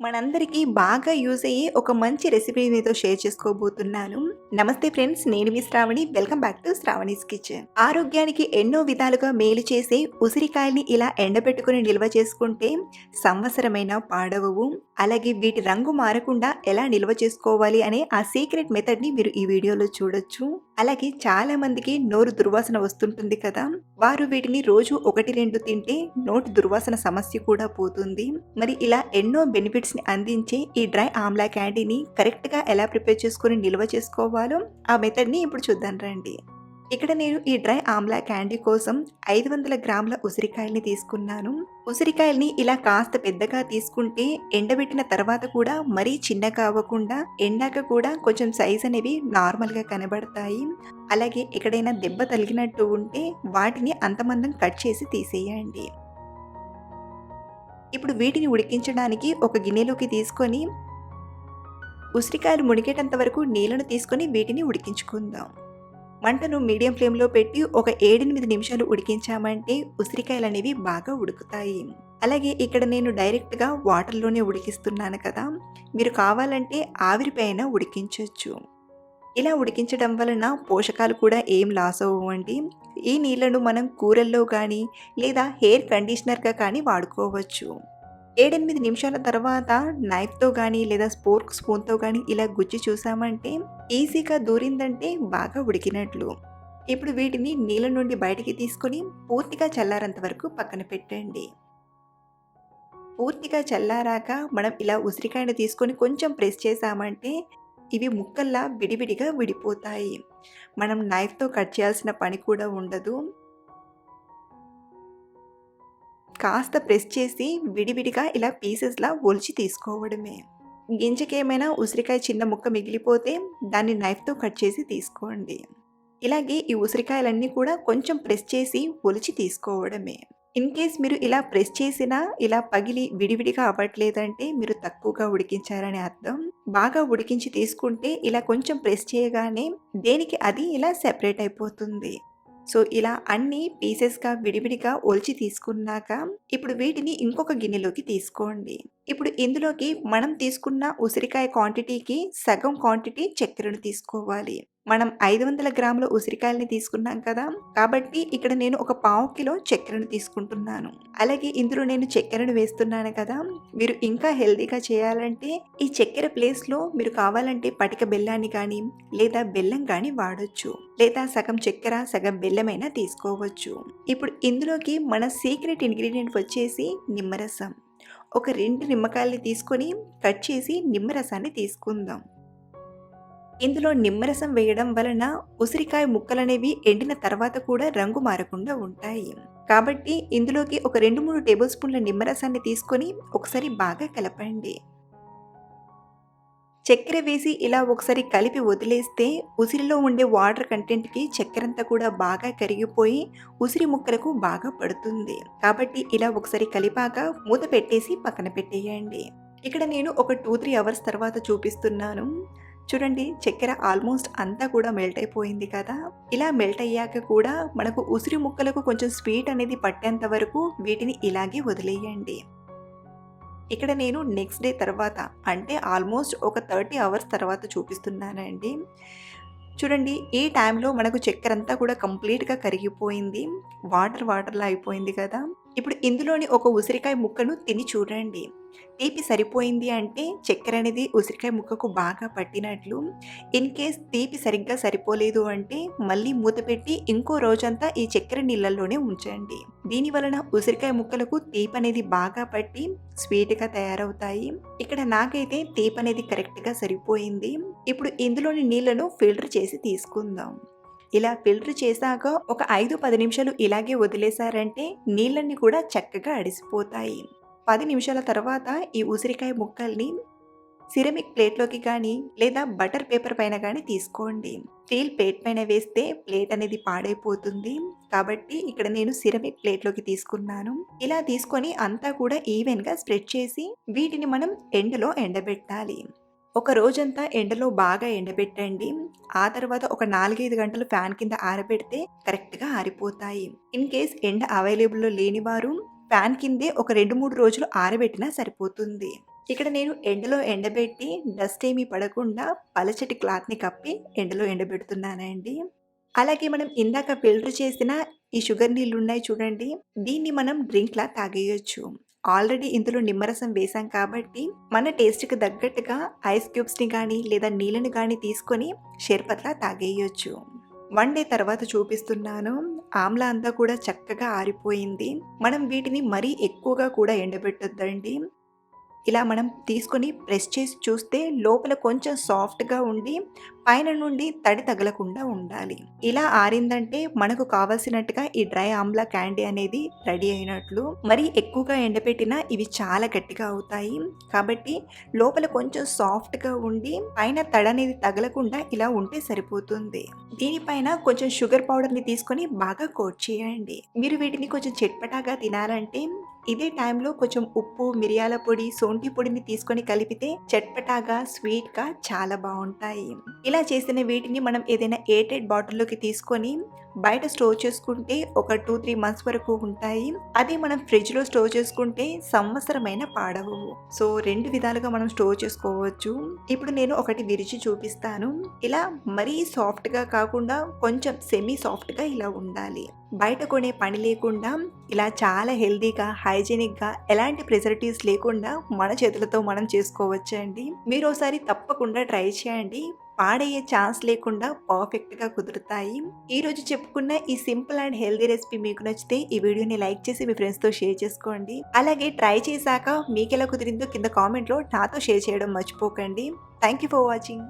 మనందరికీ బాగా యూజ్ అయ్యే ఒక మంచి రెసిపీ మీతో షేర్ చేసుకోబోతున్నాను. నమస్తే ఫ్రెండ్స్ నేను మీ Sravani. Welcome back to Sravani's kitchen. ఆరోగ్యానికి ఎన్నో విధాలుగా మేలు చేసే ఉసిరికాయల్ని ఇలా ఎండబెట్టుకుని నిల్వ చేసుకుంటే సంవత్సరమైన పాడవవు. అలాగే వీటి రంగు మారకుండా ఎలా నిల్వ చేసుకోవాలి అనే ఆ సీక్రెట్ మెథడ్ని మీరు ఈ వీడియోలో చూడొచ్చు. అలాగే చాలా మందికి నోరు దుర్వాసన వస్తుంటుంది కదా. వారు వీటిని రోజు ఒకటి రెండు తింటే నోటి దుర్వాసన సమస్య కూడా పోతుంది. మరి ఇలా ఎన్నో బెనిఫిట్స్ బెనిఫిట్స్ని అందించే ఈ డ్రై ఆమ్లా క్యాండీని కరెక్ట్గా ఎలా ప్రిపేర్ చేసుకొని నిల్వ చేసుకోవాలో ఆ మెథడ్ని ఇప్పుడు చూద్దాం రండి. ఇక్కడ నేను ఈ డ్రై ఆమ్లా క్యాండీ కోసం ఐదు వందల గ్రాముల ఉసిరికాయల్ని తీసుకున్నాను. ఉసిరికాయల్ని ఇలా కాస్త పెద్దగా తీసుకుంటే ఎండబెట్టిన తర్వాత కూడా మరీ చిన్నగా అవ్వకుండా ఎండాక కూడా కొంచెం సైజ్ అనేవి నార్మల్గా కనబడతాయి. అలాగే ఎక్కడైనా దెబ్బ తగిలినట్టు ఉంటే వాటిని అంతమందం కట్ చేసి తీసేయండి. ఇప్పుడు వీటిని ఉడికించడానికి ఒక గిన్నెలోకి తీసుకొని ఉసిరికాయలు మునిగేటంత వరకు నీళ్ళను తీసుకొని వీటిని ఉడికించుకుందాం. మంటను మీడియం ఫ్లేమ్లో పెట్టి ఒక ఏడెనిమిది నిమిషాలు ఉడికించామంటే ఉసిరికాయలు అనేవి బాగా ఉడుకుతాయి. అలాగే ఇక్కడ నేను డైరెక్ట్గా వాటర్లోనే ఉడికిస్తున్నాను కదా మీరు కావాలంటే ఆవిరిపైన ఉడికించవచ్చు ఇలా ఉడికించడం వలన పోషకాలు కూడా ఏం లాస్ అవ్వండి ఈ నీళ్ళను మనం కూరల్లో కానీ లేదా హెయిర్ కండిషనర్గా కానీ వాడుకోవచ్చు. ఏడెనిమిది నిమిషాల తర్వాత నైఫ్తో కానీ లేదా స్పోర్క్ స్పూన్తో కానీ ఇలా గుచ్చి చూసామంటే ఈజీగా దూరిందంటే బాగా ఉడికినట్లు. ఇప్పుడు వీటిని నీళ్ళ నుండి బయటికి తీసుకొని పూర్తిగా చల్లారంత వరకు పక్కన పెట్టండి. పూర్తిగా చల్లారాక మనం ఇలా ఉసిరికాయను తీసుకొని కొంచెం ప్రెస్ చేసామంటే ఇవి ముక్కల్లా విడివిడిగా విడిపోతాయి. మనం నైఫ్తో కట్ చేయాల్సిన పని కూడా ఉండదు. కాస్త ప్రెస్ చేసి విడివిడిగా ఇలా పీసెస్లా ఒలిచి తీసుకోవడమే. గింజకేమైనా ఉసిరికాయ చిన్న ముక్క మిగిలిపోతే దాన్ని నైఫ్తో కట్ చేసి తీసుకోండి. ఇలాగే ఈ ఉసిరికాయలన్నీ కూడా కొంచెం ప్రెస్ చేసి ఒలిచి తీసుకోవడమే. ఇన్ కేస్ మీరు ఇలా ప్రెస్ చేసినా ఇలా పగిలి విడివిడిగా అవ్వట్లేదంటే మీరు తక్కువగా ఉడికించారని అర్థం. బాగా ఉడికించి తీసుకుంటే ఇలా కొంచెం ప్రెస్ చేయగానే దేనికి అది ఇలా సెపరేట్ అయిపోతుంది. సో ఇలా అన్ని పీసెస్గా విడివిడిగా ఒలిచి తీసుకున్నాక ఇప్పుడు వీటిని ఇంకొక గిన్నెలోకి తీసుకోండి. ఇప్పుడు ఇందులోకి మనం తీసుకున్న ఉసిరికాయ క్వాంటిటీకి సగం క్వాంటిటీ చక్కెరను తీసుకోవాలి. మనం ఐదు వందల గ్రాముల ఉసిరికాయలని తీసుకున్నాం కదా కాబట్టి ఇక్కడ నేను ఒక పావు కిలో చక్కెరను తీసుకుంటున్నాను. అలాగే ఇందులో నేను చక్కెరను వేస్తున్నాను కదా మీరు ఇంకా హెల్తీగా చేయాలంటే ఈ చక్కెర ప్లేస్లో మీరు కావాలంటే పటిక బెల్లాన్ని కానీ లేదా బెల్లం కానీ వాడొచ్చు. లేదా సగం చక్కెర సగం బెల్లమైనా తీసుకోవచ్చు. ఇప్పుడు ఇందులోకి మన సీక్రెట్ ఇంగ్రీడియంట్ వచ్చేసి నిమ్మరసం. ఒక రెండు నిమ్మకాయలు తీసుకొని కట్ చేసి నిమ్మరసాన్ని తీసుకుందాం. ఇందులో నిమ్మరసం వేయడం వలన ఉసిరికాయ ముక్కలనేవి ఎండిన తర్వాత కూడా రంగు మారకుండా ఉంటాయి. కాబట్టి ఇందులోకి ఒక రెండు మూడు టేబుల్ స్పూన్ల నిమ్మరసాన్ని తీసుకొని ఒకసారి బాగా కలపండి. చక్కెర వేసి ఇలా ఒకసారి కలిపి వదిలేస్తే ఉసిరిలో ఉండే వాటర్ కంటెంట్కి చక్కెరంతా కూడా బాగా కరిగిపోయి ఉసిరి ముక్కలకు బాగా పడుతుంది. కాబట్టి ఇలా ఒకసారి కలిపాక మూత పెట్టేసి పక్కన పెట్టేయండి. ఇక్కడ నేను ఒక టూ త్రీ అవర్స్ తర్వాత చూపిస్తున్నాను. చూడండి చక్కెర ఆల్మోస్ట్ అంతా కూడా మెల్ట్ అయిపోయింది కదా. ఇలా మెల్ట్ అయ్యాక కూడా మనకు ఉసిరి ముక్కలకు కొంచెం స్వీట్ అనేది పట్టేంత వరకు వీటిని ఇలాగే వదిలేయండి. ఇక్కడ నేను నెక్స్ట్ డే తర్వాత అంటే ఆల్మోస్ట్ ఒక థర్టీ అవర్స్ తర్వాత చూపిస్తున్నానండి. చూడండి ఈ టైంలో మనకు చక్కెర అంతా కూడా కంప్లీట్గా కరిగిపోయింది. వాటర్ వాటర్లా అయిపోయింది కదా. ఇప్పుడు ఇందులోని ఒక ఉసిరికాయ ముక్కను తిని చూడండి. తీపి సరిపోయింది అంటే చక్కెర అనేది ఉసిరికాయ ముక్కకు బాగా పట్టినట్లు. ఇన్ కేస్ తీపి సరిగ్గా సరిపోలేదు అంటే మళ్ళీ మూత పెట్టి ఇంకో రోజంతా ఈ చక్కెర నీళ్ళల్లోనే ఉంచండి. దీని వలన ఉసిరికాయ ముక్కలకు తీపి అనేది బాగా పట్టి స్వీట్గా తయారవుతాయి. ఇక్కడ నాకైతే తీపి అనేది కరెక్ట్గా సరిపోయింది. ఇప్పుడు ఇందులోని నీళ్ళను ఫిల్టర్ చేసి తీసుకుందాం. ఇలా ఫిల్టర్ చేశాక ఒక ఐదు పది నిమిషాలు ఇలాగే వదిలేశారంటే నీళ్ళన్నీ కూడా చక్కగా అడిసిపోతాయి. పది నిమిషాల తర్వాత ఈ ఉసిరికాయ ముక్కల్ని సిరమిక్ ప్లేట్లోకి కానీ లేదా బటర్ పేపర్ పైన కానీ తీసుకోండి. స్టీల్ ప్లేట్ పైన వేస్తే ప్లేట్ అనేది పాడైపోతుంది. కాబట్టి ఇక్కడ నేను సిరమిక్ ప్లేట్లోకి తీసుకున్నాను. ఇలా తీసుకొని అంతా కూడా ఈవెన్గా స్ప్రెడ్ చేసి వీటిని మనం ఎండలో ఎండబెట్టాలి. ఒక రోజంతా ఎండలో బాగా ఎండబెట్టండి ఆ తర్వాత ఒక నాలుగైదు గంటలు ఫ్యాన్ కింద ఆరబెడితే కరెక్ట్గా ఆరిపోతాయి ఇన్ కేస్ ఎండ అవైలబుల్లో లేని వారు ఫ్యాన్ కిందే ఒక రెండు మూడు రోజులు ఆరబెట్టినా సరిపోతుంది ఇక్కడ నేను ఎండలో ఎండబెట్టి డస్ట్ ఏమీ పడకుండా పలచటి క్లాత్‌ని కప్పి ఎండలో ఎండబెడుతున్నానండి. అలాగే మనం ఇందాక ఫిల్టర్ చేసిన ఈ షుగర్ నీళ్ళు ఉన్నాయి చూడండి. దీన్ని మనం డ్రింక్‌లా తాగేయొచ్చు. ఆల్రెడీ ఇందులో నిమ్మరసం వేశాం కాబట్టి మన టేస్ట్‌కి తగ్గట్టుగా ఐస్ క్యూబ్స్‌ని కానీ లేదా నీళ్ళని కానీ తీసుకొని షర్బత్‌లా తాగేయచ్చు వన్ డే తర్వాత చూపిస్తున్నాను. ఆమ్లా అంతా కూడా చక్కగా ఆరిపోయింది. మనం వీటిని మరీ ఎక్కువగా కూడా ఎండబెట్టొద్దండి. ఇలా మనం తీసుకొని ప్రెస్ చేసి చూస్తే లోపల కొంచెం సాఫ్ట్‌గా ఉండి, పైన నుండి తడి తగలకుండా ఉండాలి. ఇలా ఆరిందంటే మనకు కావలసినట్టుగా ఈ డ్రై ఆమ్లా క్యాండీ అనేది రెడీ అయినట్లు. మరి ఎక్కువగా ఎండపెట్టినా ఇవి చాలా గట్టిగా అవుతాయి. కాబట్టి లోపల కొంచెం సాఫ్ట్‌గా ఉండి, పైన తడనేది తగలకుండా ఇలా ఉంటే సరిపోతుంది. దీనిపైన కొంచెం షుగర్ పౌడర్‌ని తీసుకొని బాగా కోట్ చేయండి. మీరు వీటిని కొంచెం చట్పటాగా తినాలంటే ఇదే టైంలో కొంచెం ఉప్పు, మిరియాల పొడి, సొంటి పొడిని తీసుకొని కలిపితే చట్పటాగా, స్వీట్‌గా చాలా బాగుంటాయి ఇలా చేసిన వీటిని మనం ఏదైనా ఎయిటెడ్ బాటిల్‌లోకి తీసుకొని బయట స్టోర్ చేసుకుంటే ఒక 2, 3 మంత్స్ వరకు ఉంటాయి. అదే మనం ఫ్రిడ్జ్‌లో స్టోర్ చేసుకుంటే సంవత్సరమైన పాడవవు. సో రెండు విధాలుగా మనం స్టోర్ చేసుకోవచ్చు. ఇప్పుడు నేను ఒకటి విరిచి చూపిస్తాను. ఇలా మరీ సాఫ్ట్‌గా కాకుండా కొంచెం సెమీ సాఫ్ట్‌గా ఇలా ఉండాలి. బయట కొనే పని లేకుండా ఇలా చాలా హెల్తీగా, హైజీనిక్‌గా ఎలాంటి ప్రిజర్వేటివ్స్ లేకుండా మన చేతులతో మనం చేసుకోవచ్చండి. ఒకసారి తప్పకుండా ట్రై చేయండి. పాడయ్యే ఛాన్స్ లేకుండా పర్ఫెక్ట్‌గా కుదురుతాయి. ఈరోజు చెప్పుకున్న ఈ సింపుల్ అండ్ హెల్దీ రెసిపీ మీకు నచ్చితే ఈ వీడియోని లైక్ చేసి మీ ఫ్రెండ్స్‌తో షేర్ చేసుకోండి. అలాగే ట్రై చేశాక మీకెలా కుదిరిందో కింద కామెంట్‌లో నాతో షేర్ చేయడం మర్చిపోకండి. Thank you for watching.